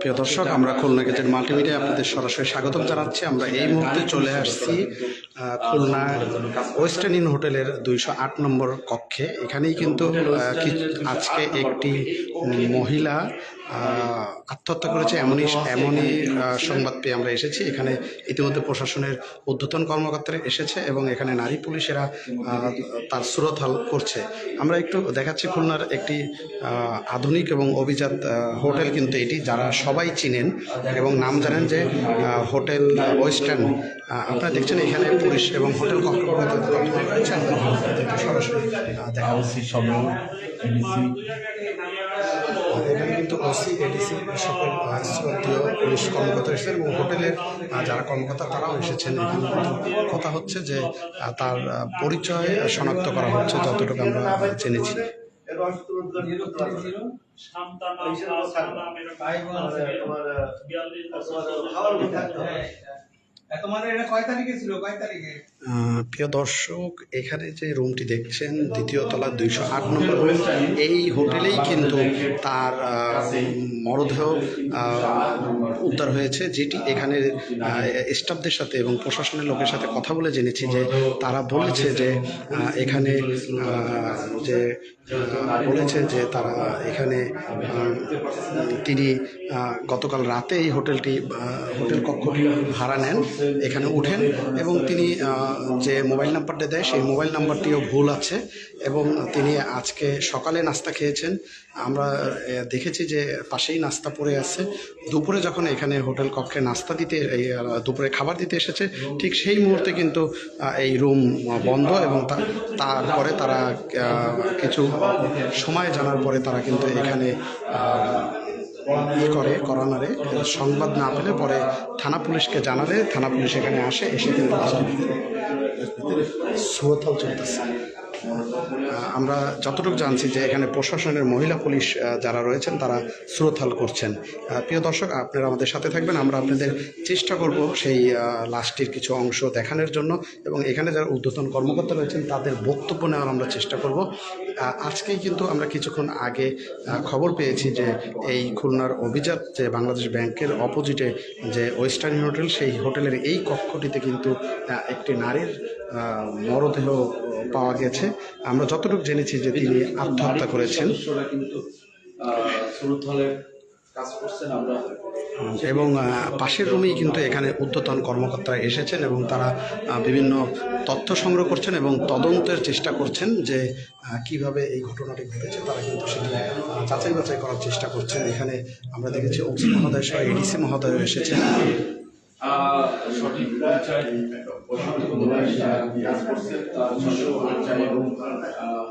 প্রিয় দর্শক আমরা খুলনা গেটের মাল্টিমিডিয়া আপনাদের সরাসরি স্বাগতম জানাচ্ছি। আমরা এই মুহূর্তে চলে আসছি খুলনা ওয়েস্টার্ন ইন হোটেলের দুইশো আট নম্বর কক্ষে। এখানেই কিন্তু আজকে একটি মহিলা আত্মহত্যা করেছে। এমনই এমনই সংবাদ পেয়ে আমরা এসেছি। এখানে ইতিমধ্যে প্রশাসনের ঊর্ধ্বতন কর্মকর্তারা এসেছে এবং এখানে নারী পুলিশেরা তার সুরতহাল করছে। আমরা একটু দেখাচ্ছি খুলনার একটি আধুনিক এবং অভিজাত হোটেল কিন্তু এটি যারা সবাই চিনেন এবং নাম জানেন যে হোটেল ওয়েস্টার্ন আপনারা দেখছেন এখানে পুলিশ এবং হোটেল সরাসরি এখানে কিন্তু ওসি এডিসি সকল আহ, পুলিশ কর্মকর্তা এসেছেন এবং হোটেলের যারা কর্মকর্তা তারাও এসেছেন। কথা হচ্ছে যে তার পরিচয় শনাক্ত করা হচ্ছে যতটুকু আমরা আহ, জেনেছি তোমার এটা কয় তারিখে ছিল? কয় তারিখে? প্রিয় দর্শক, এখানে যে রুমটি দেখছেন, দ্বিতীয় তলা দুইশো আট নম্বর রুম, এই হোটেলেই কিন্তু তার মরদেহ উদ্ধার হয়েছে, যেটি এখানে স্টাফদের সাথে এবং প্রশাসনের লোকের সাথে কথা বলে জেনেছি যে তারা বলেছে যে এখানে যে বলেছে যে তারা এখানে তিনি গতকাল রাতে এই হোটেলটি হোটেল কক্ষটি ভাড়া নেন, এখানে উঠেন এবং তিনি যে মোবাইল নাম্বারটা দেয়, সেই মোবাইল নাম্বারটিও ভুল আছে এবং তিনি আজকে সকালে নাস্তা খেয়েছেন। আমরা দেখেছি যে পাশেই নাস্তা পড়ে আছে। দুপুরে যখন এখানে হোটেল কক্ষে নাস্তা দিতে এই দুপুরে খাবার দিতে এসেছে, ঠিক সেই মুহূর্তে কিন্তু এই রুম বন্ধ এবং তারপরে তারা কিছু সময় জানার পরে তারা কিন্তু এখানে করে করোনারে সংবাদ না পেলে পরে থানা পুলিশকে জানালে থানা পুলিশ এখানে আসে এসে কিন্তু সুরতল চলতেছে। আমরা যতটুকু জানছি যে এখানে প্রশাসনের মহিলা পুলিশ যারা রয়েছেন তারা সুরতহাল করছেন। প্রিয় দর্শক আপনারা আমাদের সাথে থাকবেন। আমরা আপনাদের চেষ্টা করব সেই আহ, লাশটির কিছু অংশ দেখানোর জন্য এবং এখানে যারা ঊর্ধ্বতন কর্মকর্তা রয়েছেন তাদের বক্তব্য নেওয়ার আমরা চেষ্টা করব। আজকেই কিন্তু আমরা কিছুক্ষণ আগে খবর পেয়েছি যে এই খুলনার অভিজাত যে বাংলাদেশ ব্যাংকের অপোজিটে যে ওয়েস্টার্ন হোটেল, সেই হোটেলের এই কক্ষটিতে কিন্তু একটি নারীর মরদেহ পাওয়া গেছে। আমরা যতটুকু জেনেছি যে তিনি আত্মহত্যা করেছেন। কিন্তু কাজ করছেন আমরা। এবং পাশের রুমেই কিন্তু এখানে ঊর্ধ্বতন কর্মকর্তারা এসেছেন এবং তারা বিভিন্ন তথ্য সংগ্রহ করছেন এবং তদন্তের চেষ্টা করছেন যে কীভাবে এই ঘটনাটি ঘটেছে। তারা কিন্তু সেটি যাচাই বাছাই করার চেষ্টা করছেন। এখানে আমরা দেখেছি ওসি মহোদয় সহ এডিসি মহোদয় এসেছেন। সঠিক পরিচয় কাজ করছে তার এবং আহ,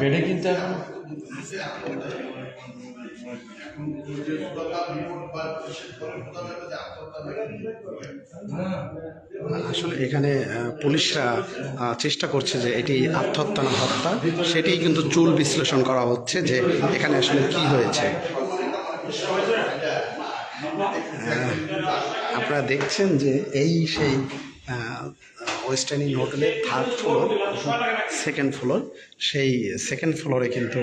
বেডে কিন্তু এখন আসলে এখানে পুলিশরা চেষ্টা করছে যে এটি আত্মহত্যা না হত্যা। সেটি কিন্তু চুল বিশ্লেষণ করা হচ্ছে যে এখানে আসলে কি হয়েছে। আপনারা দেখছেন যে এই সেই ওয়েস্টার্ন ইন হোটেলের থার্ড ফ্লোর সেকেন্ড ফ্লোর সেই সেকেন্ড ফ্লোরে কিন্তু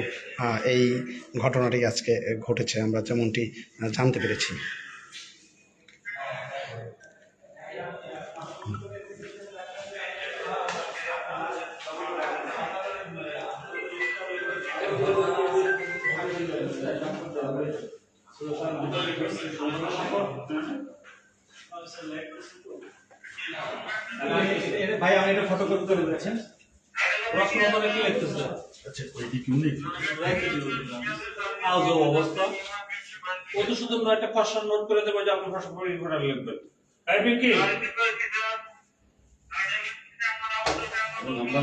এই ঘটনাটি আজকে ঘটেছে। আমরা যেমনটি জানতে পেরেছি। ভাই আমি এটা ফটো করতে করে দিচ্ছেন প্রশ্ন করে কি লিখতেছে আজ ও অবস্থা। ও তো শুধু আমরা একটা খসড়া নোট করে দেবো যে আপনি খসড়া পড়ে ঘোরা লিখবেন এই কি আমরা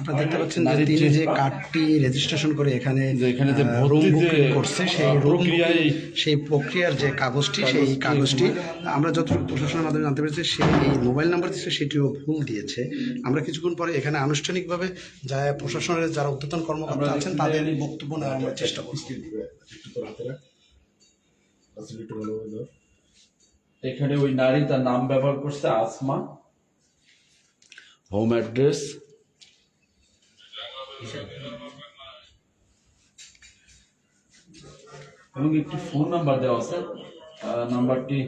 আপনারা দেখতে পাচ্ছেন যে তিনি যে- কার্ডটি রেজিস্ট্রেশন করে এখানে যে এখানে যে যে booking করছে সেই রুম প্রক্রিয়ায় সেই প্রক্রিয়ার যে কাগজটি সেই কাগজটি আমরা যতটুকু প্রশাসনের মাধ্যমে জানতে পেরেছি সেই মোবাইল নাম্বার দিচ্ছে সেটিও ভুল দিয়েছে। আমরা কিছুক্ষণ পরে এখানে আনুষ্ঠানিকভাবে যা প্রশাসনের যারা উদ্যতন কর্মকর্তা আছেন তাদের বক্তব্য নেওয়ার আমরা চেষ্টা করছি এখানে ওই নারী তার নাম ব্যবহার করছে আসমা। হোম অ্যাড্রেস এবং একটি ফোন নাম্বার দেওয়া আছে। নাম্বারটি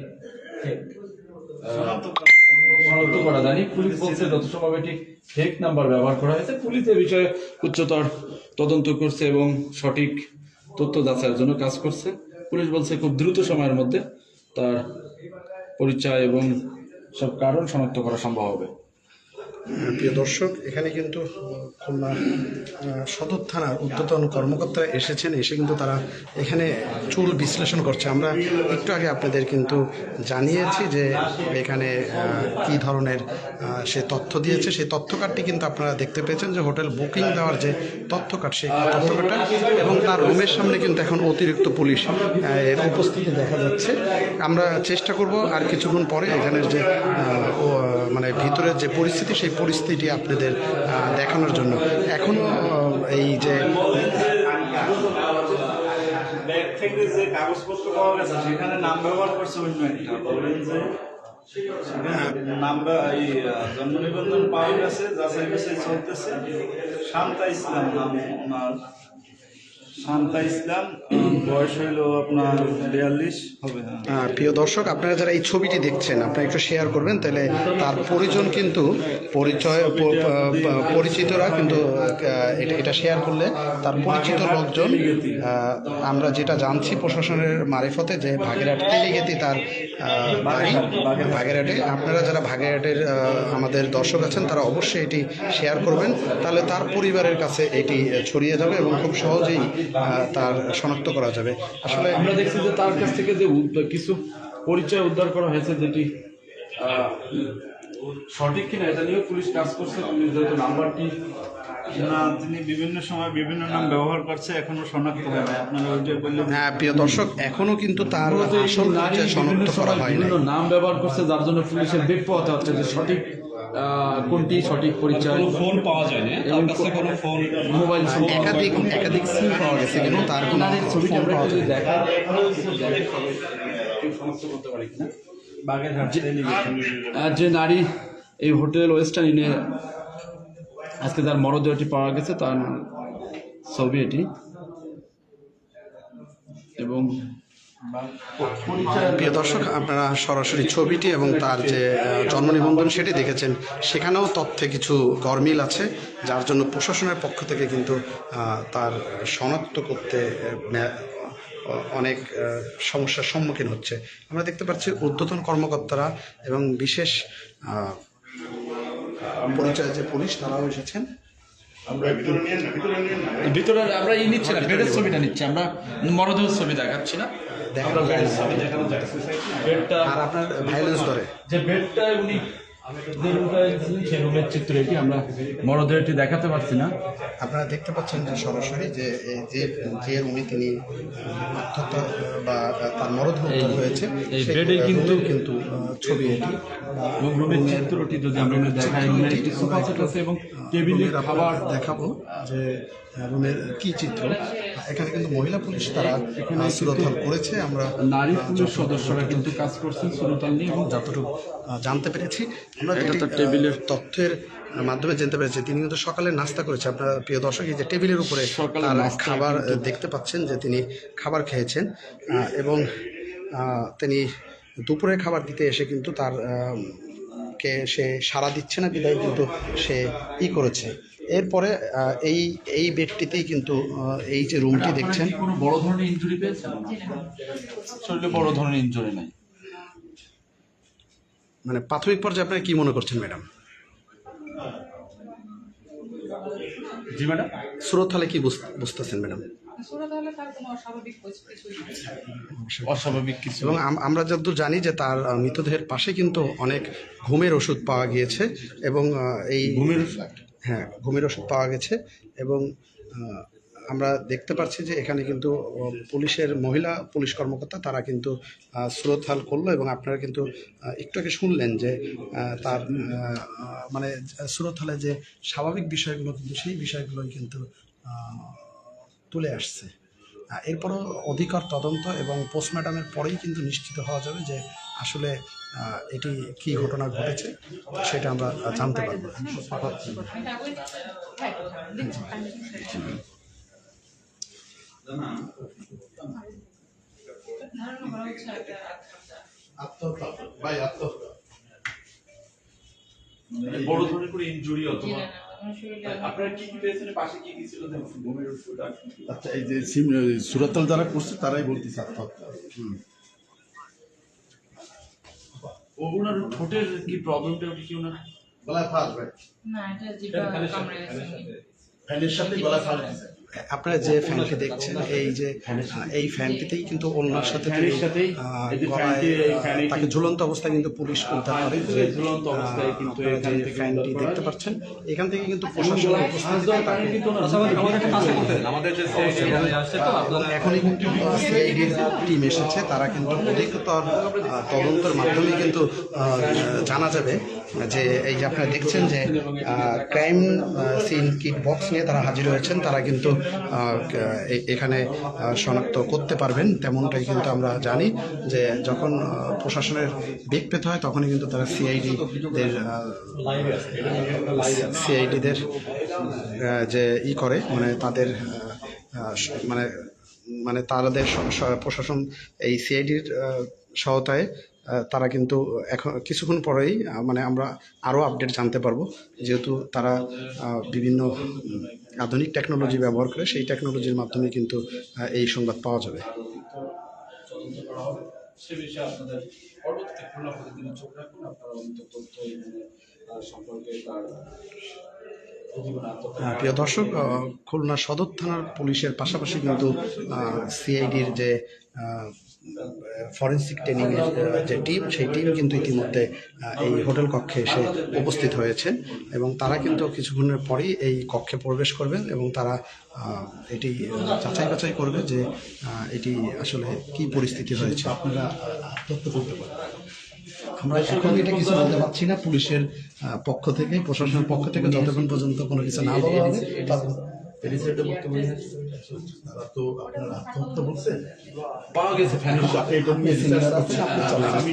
শনাক্ত করা যায়নি। পুলিশ বলছে সম্ভব এটি ফেক নাম্বার ব্যবহার করা হয়েছে। পুলিশ এ বিষয়ে উচ্চতর তদন্ত করছে এবং সঠিক তথ্য যাচাইয়ের জন্য কাজ করছে। পুলিশ বলছে খুব দ্রুত সময়ের মধ্যে তার পরিচয় এবং সব কারণ শনাক্ত করা সম্ভব হবে। প্রিয় দর্শক, এখানে কিন্তু খুলনা সদর থানার উদ্যতন কর্মকর্তারা এসেছেন, এসে কিন্তু তারা এখানে চুল বিশ্লেষণ করছে। আমরা একটু আগে আপনাদের কিন্তু জানিয়েছি যে এখানে কি ধরনের সে তথ্য দিয়েছে। সেই তথ্য কার্ডটি কিন্তু আপনারা দেখতে পেয়েছেন যে হোটেল বুকিং দেওয়ার যে তথ্য কার্ড সেই তথ্য কার্ডটা এবং তার রুমের সামনে কিন্তু এখন অতিরিক্ত পুলিশ এর উপস্থিতি দেখা যাচ্ছে। আমরা চেষ্টা করব আর কিছুক্ষণ পরে এখানের যে মানে ভিতরের যে পরিস্থিতি, সেই পরিস্থিতি আপনাদের দেখানোর জন্য। এখনও এই যে থেকে যে কাগজপত্র পাওয়া গেছে সেখানে নাম ব্যবহার করছে বললেন যে সেখানে নাম এই জন্ম নিবন্ধন পাওয়া গেছে চলতেছে শান্তা ইসলাম নাম ওনার হ্যাঁ। প্রিয় দর্শক, আপনারা যারা এই ছবিটি দেখছেন, আপনারা একটু শেয়ার করবেন, তাহলে তার পরিজন কিন্তু পরিচয় পরিচিতরা কিন্তু এটা এটা শেয়ার করলে তার পরিচিত লোকজন আমরা যেটা জানছি প্রশাসনের মারিফতে যে ভাগেরহাট তেলিগেতি তার বাড়ি ভাগেরহাটে আপনারা যারা ভাগেরহাটের আমাদের দর্শক আছেন, তারা অবশ্যই এটি শেয়ার করবেন, তাহলে তার পরিবারের কাছে এটি ছড়িয়ে যাবে এবং খুব সহজেই তার শনাক্ত করা যাবে। আসলে আমরা দেখছি যে তার কাছ থেকে যে কিছু পরিচয় উদ্ধার করা হয়েছে যেটি সঠিক কিনা এটা নিয়ে পুলিশ কাজ করছে। পুলিশ যেহেতু নাম্বারটি না তিনি বিভিন্ন সময় বিভিন্ন নাম ব্যবহার করছে এখনও শনাক্ত হয় না আপনারা ওইটা বললেন হ্যাঁ প্রিয় দর্শক এখনও কিন্তু তার মূলত আসল শনাক্ত করা হয় নাম ব্যবহার করছে যার জন্য পুলিশের বেগ হচ্ছে যে সঠিক কোনটি সঠিক পরিচয়? ফোন পাওয়া যায় না এবং তার কাছে কোনো ফোন মোবাইল একাধিক একাধিক সিম পাওয়া গেছে কিন্তু তার কোনো ছবিটা ফোন পাওয়া যায়। দেখা শনাক্ত করতে পারি কিনা বাগেরহাট যে নারী এই হোটেল ওয়েস্টার্ন ইনে আজকে যার মরদেহটি পাওয়া গেছে তার ছবি এটি। এবং প্রিয় দর্শক আপনারা সরাসরি ছবিটি এবং তার যে জন্ম নিবন্ধন সেটি দেখেছেন। সেখানেও তথ্যে কিছু গরমিল আছে যার জন্য প্রশাসনের পক্ষ থেকে কিন্তু তার শনাক্ত করতে অনেক সমস্যার সম্মুখীন হচ্ছে। আমরা দেখতে পাচ্ছি ঊর্ধ্বতন কর্মকর্তারা এবং বিশেষ পরিচয় যে পুলিশ তারাও এসেছেন। ভিতরে আমরা ই নিচ্ছি না বেডের ছবিটা নিচ্ছি। আমরা মরদেহের ছবি দেখাচ্ছি না। দেখানো যায় বেডটা আর আপনার ভাইলেন্স ধরে। যে বেডটা উনি যে রুমটা সেই রুমের চিত্র এটি আমরা দেখাতে পারছি না। আপনারা দেখতে পাচ্ছেন যে সরাসরি যে এই যে যে রুমে তিনি বা তার মরদেহ হয়েছে এই বেডে কিন্তু- কিন্তু ছবি এটি। এবং রুমের চিত্রটি যদি আমরা দেখাই রুমের একটি সোফা সেট আছে এবং টেবিলে রুমের খাবার দেখাবো যে রুমের কি চিত্র। এখানে কিন্তু মহিলা পুলিশ তারা এখানে সুরতহাল করেছে। আমরা নারী পুলিশ সদস্যরা কিন্তু কাজ করছেন সুরতাল নিয়ে। এবং যতটুকু জানতে পেরেছি আমরা তার টেবিলের- তথ্যের মাধ্যমে জানতে পেরেছি। তিনি কিন্তু সকালে নাস্তা করেছে। আপনার প্রিয় দর্শক এই যে টেবিলের উপরে সকালে তার খাবার দেখতে পাচ্ছেন যে তিনি খাবার খেয়েছেন। এবং তিনি দুপুরে খাবার দিতে এসে কিন্তু তার কে সে সাড়া দিচ্ছে না বিদায় কিন্তু সে ই করেছে। এরপরে এই এই ব্যক্তিতেই কিন্তু এই যে রুমটি দেখছেন। কোনো বড় ধরনের ইনজুরি পেয়েছেন? শরীরে বড় ধরনের ইনজুরি নাই। মানে প্রাথমিক পর্যায়ে আপনারা কি মনে করছেন ম্যাডাম? জি ম্যাডাম? সুরত হলে কি বুঝ- বুঝতেছেন ম্যাডাম? কোনো অস্বাভাবিক কিছু- এবং আমরা যতদূর জানি যে তার মৃতদেহের পাশে কিন্তু অনেক ঘুমের ওষুধ পাওয়া গিয়েছে এবং এই ঘুমের হ্যাঁ ঘুমের ওষুধ পাওয়া গেছে এবং আমরা দেখতে পাচ্ছি যে এখানে কিন্তু পুলিশের মহিলা পুলিশ কর্মকর্তা তারা কিন্তু আহ, স্রোতহাল করল এবং আপনারা কিন্তু একটু আগে শুনলেন যে তার মানে স্রোতহালে যে স্বাভাবিক বিষয়গুলো কিন্তু সেই বিষয়গুলোই কিন্তু তুলে আসছে। এরপরও অধিকার তদন্ত এবং পোস্টমর্টমের পরেই কিন্তু নিশ্চিত হওয়া যাবে যে আসলে এটি কী ঘটনা ঘটেছে সেটা আমরা জানতে পারব। বড় ধরনের জি অথবা আচ্ছা এই যে সুরাতাল যারা করছে তারাই বলতেছে আত্মহত্যা। ও ওনার ঠোঁটের কি প্রবলেমটা ওটা কি ওনার? গলায় ফাঁস ভাই। না, এটা জিভা কামড়ে গেছে ফ্যানের সাথে গলায় ফাঁস দিছে। আপনারা যে ফ্যানটি দেখছেন এই যে এই ফ্যানটিতেই কিন্তু ওনার সাথে তাকে ঝুলন্ত অবস্থায় কিন্তু পুলিশ উদ্ধার করে যে ঝুলন্ত অবস্থায় কিন্তু যে ফ্যানটি দেখতে পাচ্ছেন এখান থেকে কিন্তু প্রশাসনের উপস্থিতিতে তাকে এবং এখনই কিন্তু সিআইডির টিম এসেছে তারা কিন্তু অধিকতর তদন্তের মাধ্যমে কিন্তু জানা যাবে যে এই যে আপনারা দেখছেন যে ক্রাইম সিন কিট বক্স নিয়ে তারা হাজির হয়েছেন তারা কিন্তু এখানে শনাক্ত করতে পারবেন, তেমনটাই কিন্তু আমরা জানি যে যখন প্রশাসনের বেগ পেতে হয়, তখনই কিন্তু তারা সিআইডি দের সিআইডিদের যে ই করে মানে তাদের মানে মানে তাদের প্রশাসন এই সিআইডির সহায়তায় তারা কিন্তু এখন, কিছুক্ষণ পরেই মানে আমরা আরও আপডেট জানতে পারব, যেহেতু তারা বিভিন্ন আধুনিক টেকনোলজি ব্যবহার করে সেই টেকনোলজির মাধ্যমে কিন্তু এই সংবাদ পাওয়া যাবে। আহ, প্রিয় দর্শক খুলনা সদর থানার পুলিশের পাশাপাশি কিন্তু সিআইডির যে ফরেন্সিক ট্রেনিং যে টিম সেই টিম কিন্তু ইতিমধ্যে এই হোটেল কক্ষে এসে উপস্থিত হয়েছেন এবং তারা কিন্তু কিছুক্ষণের পরেই এই কক্ষে প্রবেশ করবেন এবং তারা এটি যাচাই বাছাই করবে যে এটি আসলে কি পরিস্থিতি হয়েছে। আপনারা আত্মহত্যা করতে পারেন। আমরা এখন এটা কিছু বলতে পারছি না। পুলিশের পক্ষ থেকে প্রশাসনের পক্ষ থেকে যতক্ষণ পর্যন্ত কোনো কিছু না বলা হবে ততক্ষণ- তারা তো আপনার আত্মহত্যা বলছেন পাওয়া গেছে ফ্যানের সাথে এটা নিয়ে রিসার্চ করছেন? আপনি চলে আমি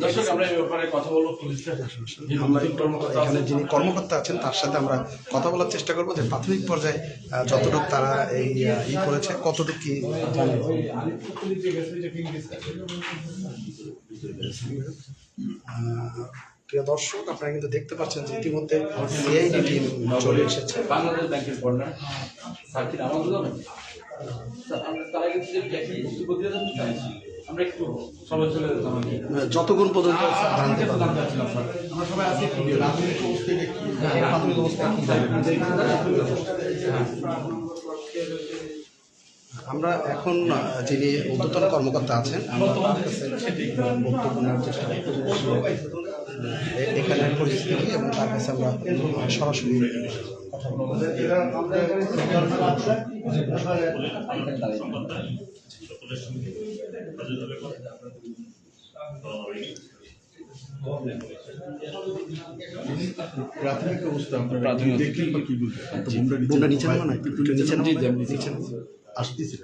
দর্শক আমরা এই ব্যাপারে কথা বলব পুলিশের আমরা একটু এখানে যিনি কর্মকর্তা আছেন তার সাথে আমরা কথা বলার চেষ্টা করব যে প্রাথমিক পর্যায়ে যতটুকু তারা এই ই করেছে কতটুকু কি প্রিয় দর্শক আপনারা কিন্তু দেখতে পাচ্ছেন যে ইতিমধ্যে সিআইডি টিম চলে এসেছে। বাংলাদেশ ব্যাংকের কর্নার স্যার আমরা তার দিয়ে আমরা একটু সবাই চলে যেতাম যতক্ষণ পর্যন্ত জানতে আমরা সবাই আছি প্রাথমিক অবস্থায় হ্যাঁ, প্রাথমিক? আমরা এখন যিনি ঊর্ধ্বতন কর্মকর্তা আছেন আমরা তার বক্তব্য নেওয়ার চেষ্টা এখানের পরিস্থিতি এবং তার কাছে আমরা সরাসরি কথা বলব। প্রাথমিক অবস্থা আপনারা দেখলেন বা কি বোমটা নিচে না, একটু নিচে নিচে নামা। আসতেছে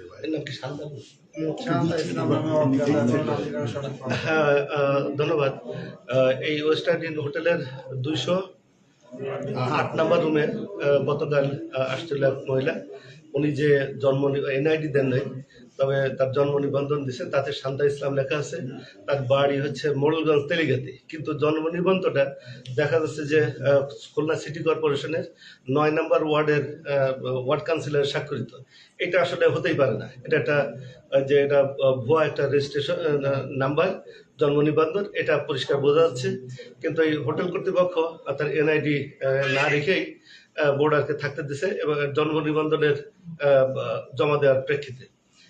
হ্যাঁ ধন্যবাদ। এই ওয়েস্টার্ন ইন হোটেলের দুইশো আট নাম্বার রুমে গতকাল আসছিল এক মহিলা। উনি যে জন্ম এনআইডি দেন নাই তবে তার জন্ম নিবন্ধন দিছে, তাতে শান্তা ইসলাম লেখা আছে, তার বাড়ি হচ্ছে মোড়লগঞ্জ তেলিগাতি। কিন্তু জন্ম নিবন্ধনটা দেখা যাচ্ছে যে খুলনা সিটি কর্পোরেশনের নয় নম্বর ওয়ার্ডের ওয়ার্ড কাউন্সিলর স্বাক্ষরিত। এটা আসলে হতেই পারে না। এটা একটা যে এটা ভুয়া একটা রেজিস্ট্রেশন নাম্বার, জন্ম নিবন্ধন, এটা পরিষ্কার বোঝা যাচ্ছে। কিন্তু এই হোটেল কর্তৃপক্ষ তার এনআইডি না রেখেই বোর্ডারকে থাকতে দিছে এবং জন্ম নিবন্ধনের জমা দেওয়ার প্রেক্ষিতে।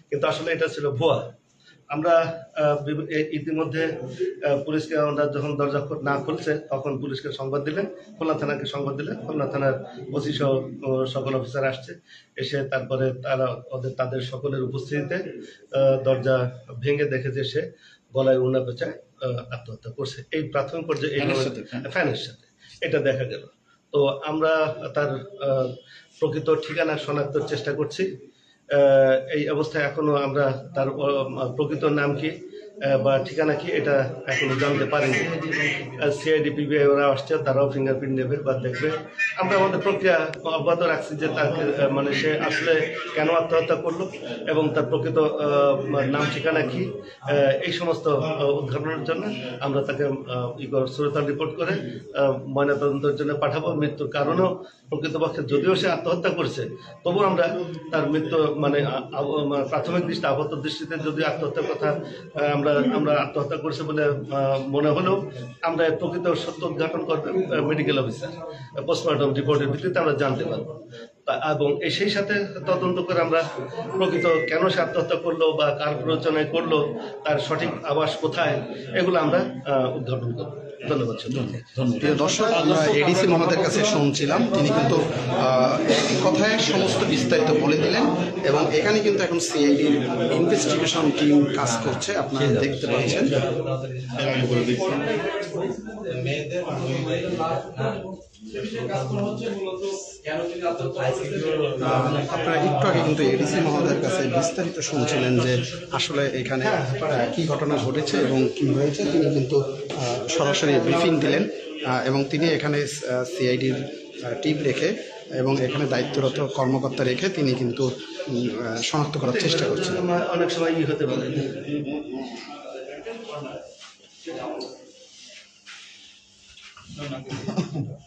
কিন্তু আসলে এটা ছিল ভুয়া। আমরা ইতিমধ্যে পুলিশকে আমরা যখন দরজা না খুলছে তখন পুলিশকে সংবাদ দিলেন খুলনা থানাকে সংবাদ দিলেন। খুলনা থানার ওসি সহ সকল অফিসার আসছে। এসে তারপরে তারা ওদের তাদের সকলের উপস্থিতিতে দরজা ভেঙে দেখে যে সে গলায় উন্না পেঁচায় আত্মহত্যা করছে। এই প্রাথমিক পর্যায়ে এই ফ্যানের সাথে, এটা দেখা গেল। তো আমরা তার প্রকৃত ঠিকানা শনাক্তের চেষ্টা করছি। এই অবস্থায় এখনও আমরা তার প্রকৃত নাম কি? বা ঠিকানা কি এটা এখনও জানতে পারিনি। সিআইডি পিবিআই ওরা আসছে তারাও ফিঙ্গারপ্রিন্ট নেবে বা দেখবে। আমরা আমাদের প্রক্রিয়া অব্যাহত রাখছি যে তাকে মানে সে আসলে কেন আত্মহত্যা করল এবং তার প্রকৃত নাম ঠিকানা কি এই সমস্ত উদ্ঘাটনের জন্য আমরা তাকে সুরতাল রিপোর্ট করে ময়নাতদন্তের জন্য পাঠাবো। মৃত্যুর কারণও প্রকৃতপক্ষে যদিও সে আত্মহত্যা করছে তবু আমরা তার মৃত্যু মানে মানে প্রাথমিক দৃষ্টি আপাত দৃষ্টিতে যদি আত্মহত্যার কথা আহ, আমরা আমরা আত্মহত্যা করেছি বলে মনে হলেও আমরা প্রকৃত সত্য উদ্ঘাটন করবে মেডিকেল অফিসার পোস্টমর্টম রিপোর্টের ভিত্তিতে আমরা জানতে পারব। এবং সেই সাথে তদন্ত করে আমরা প্রকৃত কেন সে আত্মহত্যা করল বা কার প্ররোচনায় করল, তার সঠিক আবাস কোথায়, এগুলো আমরা উদ্ঘাটন করব। ধন্যবাদ প্রিয় দর্শক আমরা এডিসি মহোদয়ের কাছে শুনছিলাম। তিনি কিন্তু আহ, এক কথায় সমস্ত বিস্তারিত বলে দিলেন এবং এখানে কিন্তু এখন সিআইডির ইনভেস্টিগেশন টিম কাজ করছে। আপনারা দেখতে পাচ্ছেন। আপনারা একটু আগে কিন্তু এডিসি মহোদয়ের কাছে বিস্তারিত শুনছিলেন যে আসলে এখানে আহ, কি ঘটনা ঘটেছে এবং কি হয়েছে তিনি কিন্তু সরাসরি ব্রিফিং দিলেন এবং তিনি এখানে সিআইডির টিম রেখে এবং এখানে দায়িত্বরত কর্মকর্তা রেখে তিনি কিন্তু শনাক্ত করার চেষ্টা করছেন অনেক সময় ই হতে পারে। তাহলে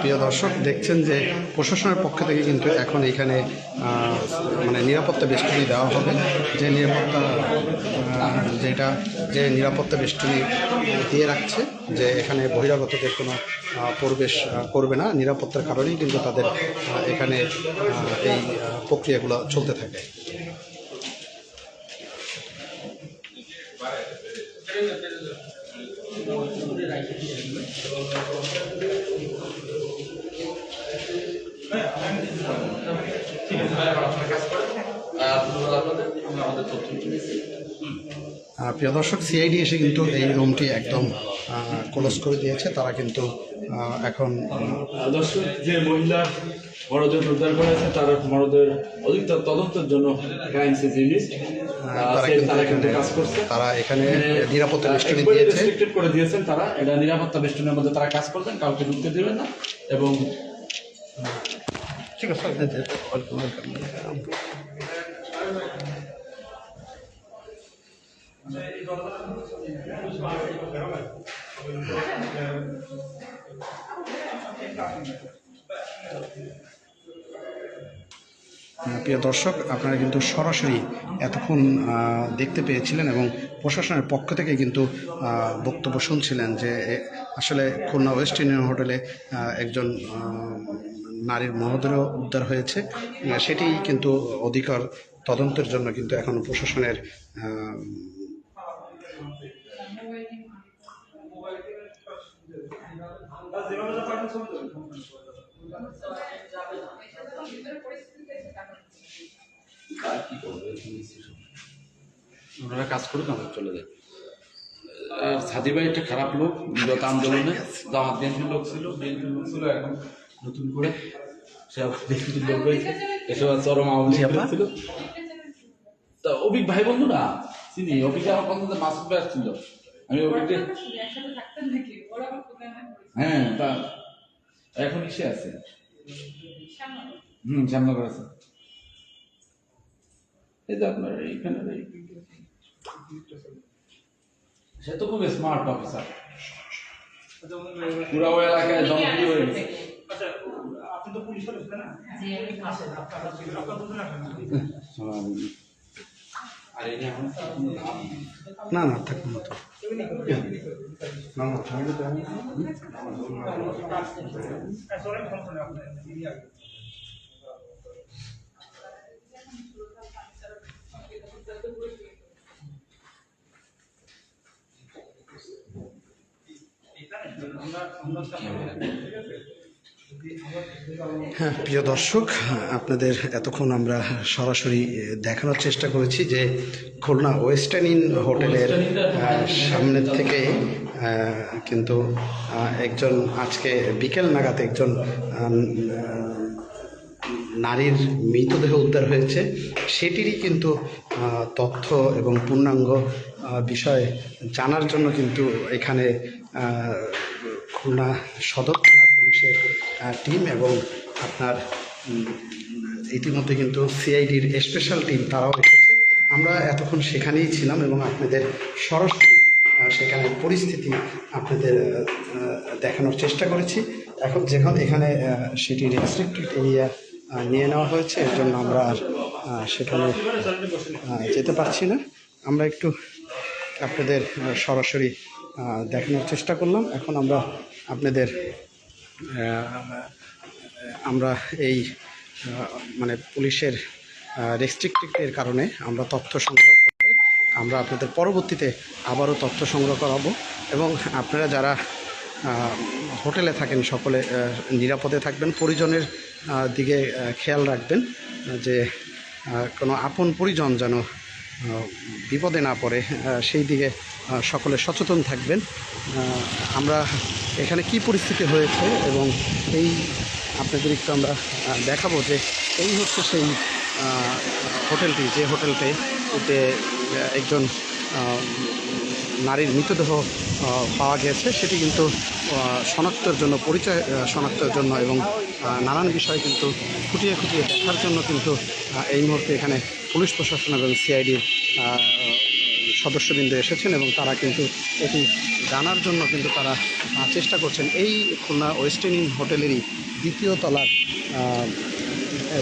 প্রিয় দর্শক দেখছেন যে প্রশাসনের পক্ষ থেকে কিন্তু এখন এখানে মানে নিরাপত্তা বেষ্টনী দেওয়া হবে। যে নিরাপত্তা যেটা যে নিরাপত্তা বেষ্টনী দিয়ে রাখছে যে এখানে বহিরাগতদের কোনো প্রবেশ করবে না। নিরাপত্তার কারণেই কিন্তু তাদের এখানে এই প্রক্রিয়াগুলো চলতে থাকে। আহ, প্রিয় দর্শক সিআইডি এসে কিন্তু এই রুমটি একদম ক্লোজ করে দিয়েছে। তারা কিন্তু এখন দর্শক যে মহিলা মরদেহ উদ্ধার করেছে তার মরদের অধিকতর তদন্তের জন্য ক্রাইম করছে। তারা এখানে নিরাপত্তা বেষ্টনী দিয়েছে করে দিয়েছেন তারা। এটা নিরাপত্তা বেষ্টনের মধ্যে তারা কাজ করবেন কাউকে ঢুকতে দেবেন না। এবং ঠিক আছে আহ, প্রিয় দর্শক আপনারা কিন্তু সরাসরি এতক্ষণ দেখতে পেয়েছিলেন এবং প্রশাসনের পক্ষ থেকে কিন্তু বক্তব্য শুনছিলেন যে আসলে খুলনা ওয়েস্ট ইউনিয়ন হোটেলে একজন নারীর মহোদয় উদ্ধার হয়েছে। সেটি কিন্তু অধিকার তদন্তের জন্য কিন্তু এখন প্রশাসনের ওনারা কাজ করুক আমরা চলে যাই। সাদি ভাই একটা খারাপ লোক বিগত আন্দোলনে জামাত বিএনপির লোক ছিল। বিএনপির লোক ছিল এখন নতুন করে। সে আবার বিএনপির লোক হয়েছে। এসব চরম আওয়ামী ছিল তা অভিক ভাই বন্ধু না? চিনি? অভিক আমার পছন্দ মাসুদ ভাই আসছিল। আমি হ্যাঁ? তা এখন আছে। হুম এই যে আপনার এইখানে সে তো খুব স্মার্ট অফিসার পুরা ওই এলাকায় জনপ্রিয় হয়ে গেছে। আচ্ছা আপনি তো পুলিশ করেছিলেন না? জি আমি আপনার দুজন আসেন। না আর এটা এখন? কোনো দাম নেই। না না থাকুন না তো। হ্যাঁ প্রিয় দর্শক, আপনাদের এতক্ষণ আমরা সরাসরি দেখানোর চেষ্টা করেছি যে খুলনা ওয়েস্টার্ন ইন হোটেলের সামনের থেকে কিন্তু একজন আজকে বিকেল নাগাদ একজন নারীর মৃতদেহ উদ্ধার হয়েছে। সেটিরই কিন্তু তথ্য এবং পূর্ণাঙ্গ বিষয় জানার জন্য কিন্তু এখানে খুলনা সদর পুলিশের টিম এবং আপনার ইতিমধ্যে কিন্তু সিআইডির স্পেশাল টিম তারাও এসেছে। আমরা এতক্ষণ সেখানেই ছিলাম এবং আপনাদের সরাসরি সেখানে পরিস্থিতি আপনাদের দেখানোর চেষ্টা করেছি। এখন যখন, এখানে সেটি রেস্ট্রিক্টেড এরিয়া নিয়ে নেওয়া হয়েছে। এর জন্য আমরা আর সেখানে যেতে পারছি না। আমরা একটু আপনাদের সরাসরি দেখানোর চেষ্টা করলাম। এখন আমরা আপনাদের আমরা এই মানে পুলিশের রেস্ট্রিক্টের কারণে আমরা তথ্য সংগ্রহ করে আমরা আপনাদের পরবর্তীতে আবারও তথ্য সংগ্রহ করাবো। এবং আপনারা যারা হোটেলে থাকেন, সকলে নিরাপদে থাকবেন, পরিজনের দিকে খেয়াল রাখবেন যে কোনো আপন পরিজন যেন বিপদে না পড়ে সেই দিকে সকলে সচেতন থাকবেন। আমরা এখানে কি পরিস্থিতি হয়েছে এবং এই আপনাদের একটু আমরা দেখাবো যে এই হচ্ছে সেই হোটেলটি, যে হোটেলতে যে একজন নারীর মৃতদেহ পাওয়া গেছে। সেটি কিন্তু শনাক্তের জন্য পরিচয় শনাক্তের জন্য এবং নানান বিষয় কিন্তু খুঁটিয়ে খুঁটিয়ে দেখার জন্য কিন্তু এই মুহূর্তে এখানে পুলিশ প্রশাসন এবং সিআইডির সদস্যবৃন্দ এসেছেন এবং তারা কিন্তু এটি জানার জন্য কিন্তু তারা চেষ্টা করছেন। এই খুলনা ওয়েস্টার্ন হোটেলেরই দ্বিতীয় তলার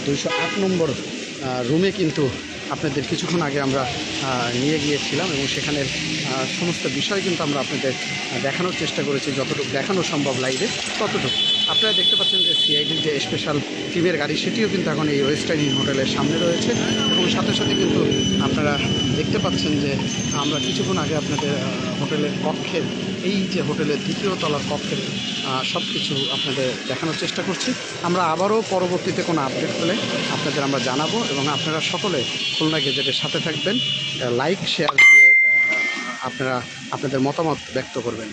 দুইশো আট নম্বর রুমে কিন্তু আপনাদের কিছুক্ষণ আগে আমরা নিয়ে গিয়েছিলাম এবং সেখানের সমস্ত বিষয় কিন্তু আমরা আপনাদের দেখানোর চেষ্টা করেছি। যতটুকু দেখানো সম্ভব লাইভে ততটুকু। আপনারা দেখতে পাচ্ছেন যে সিআইডির যে স্পেশাল টিমের গাড়ি, সেটিও কিন্তু এখন এই ওয়েস্টার্ন হোটেলের সামনে রয়েছে। এবং সাথে সাথে কিন্তু আপনারা দেখতে পাচ্ছেন যে আমরা কিছুক্ষণ আগে আপনাদের হোটেলের কক্ষের, এই যে হোটেলের দ্বিতীয় তলার কক্ষের সব কিছু আপনাদের দেখানোর চেষ্টা করছি। আমরা আবারও পরবর্তীতে কোনো আপডেট হলে আপনাদের আমরা জানাব এবং আপনারা সকলে খুলনা গেজেটের সাথে থাকবেন। লাইক শেয়ার দিয়ে আপনারা আপনাদের মতামত ব্যক্ত করবেন।